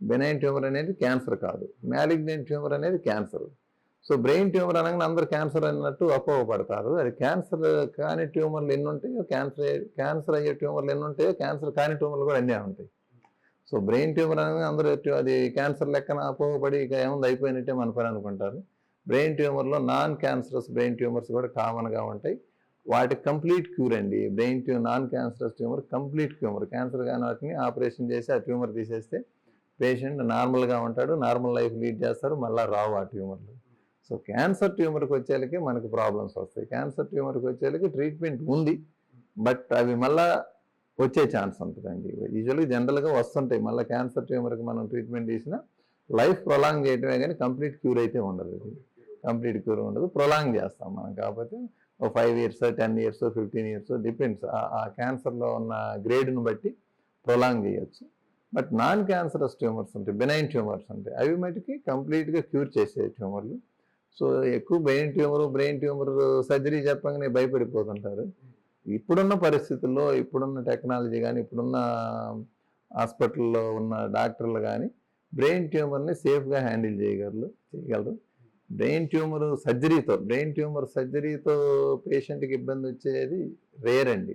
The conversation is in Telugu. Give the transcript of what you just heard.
బెనైన్ ట్యూమర్ అనేది క్యాన్సర్ కాదు. మ్యాలిగ్నెంట్ ట్యూమర్ అనేది క్యాన్సర్ సో బ్రెయిన్ ట్యూమర్ అనగానే అందరు క్యాన్సర్ అన్నట్టు అపోహపడతారు. అది క్యాన్సర్ కాని ట్యూమర్లు ఎన్ని ఉంటాయో క్యాన్సర్ క్యాన్సర్ అయ్యే ట్యూమర్లు ఎన్ని ఉంటాయో క్యాన్సర్ కాని ట్యూమర్లు కూడా అన్నీ ఉంటాయి. సో బ్రెయిన్ ట్యూమర్ అనగా అందరూ అది క్యాన్సర్ లెక్కన అపోహపడి ఇక ఏముంది అయిపోయినట్టే మన పని అనుకుంటారు. బ్రెయిన్ ట్యూమర్లో నాన్ క్యాన్సరస్ బ్రెయిన్ ట్యూమర్స్ కూడా కామన్గా ఉంటాయి. వాటి కంప్లీట్ క్యూర్ అండి. Brain ట్యూ non cancerous tumour complete tumour cancer కాని వాటిని ఆపరేషన్ చేసి ఆ ట్యూమర్ తీసేస్తే పేషెంట్ నార్మల్గా ఉంటాడు నార్మల్ లైఫ్ లీడ్ చేస్తారు మళ్ళీ రావు ఆ ట్యూమర్లు. సో క్యాన్సర్ ట్యూమర్కి వచ్చేళ్ళకి మనకు ప్రాబ్లమ్స్ వస్తాయి. క్యాన్సర్ ట్యూమర్కి వచ్చేళ్ళకి ట్రీట్మెంట్ ఉంది బట్ అవి మళ్ళా వచ్చే ఛాన్స్ ఉంటుందండి. యూజువల్గా జనరల్గా వస్తుంటాయి. మళ్ళీ క్యాన్సర్ ట్యూమర్కి మనం ట్రీట్మెంట్ చేసినా లైఫ్ ప్రొలాంగ్ చేయటమే కానీ కంప్లీట్ క్యూర్ అయితే ఉండదు కంప్లీట్ క్యూర్ ఉండదు ప్రొలాంగ్ చేస్తాం మనం. కాకపోతే ఓ five years ten years fifteen years depends. ఆ క్యాన్సర్లో ఉన్న గ్రేడ్ను బట్టి ప్రొలాంగ్ చేయొచ్చు. బట్ నాన్ క్యాన్సరస్ ట్యూమర్స్ ఉంటాయి బెనైన్ ట్యూమర్స్ ఉంటాయి. అవి మటుకి కంప్లీట్గా క్యూర్ చేసే ట్యూమర్లు. సో ఎక్కువ brain tumour brain tumour surgery చెప్పగానే భయపడిపోతుంటారు. ఇప్పుడున్న పరిస్థితుల్లో ఇప్పుడున్న టెక్నాలజీ కానీ ఇప్పుడున్న హాస్పిటల్లో ఉన్న డాక్టర్లు కానీ బ్రెయిన్ ట్యూమర్ని సేఫ్గా హ్యాండిల్ చేయగలరు చేయగలరు. బ్రెయిన్ ట్యూమర్ సర్జరీతో బ్రెయిన్ ట్యూమర్ సర్జరీతో పేషెంట్కి ఇబ్బంది వచ్చేది రేర్ అండి.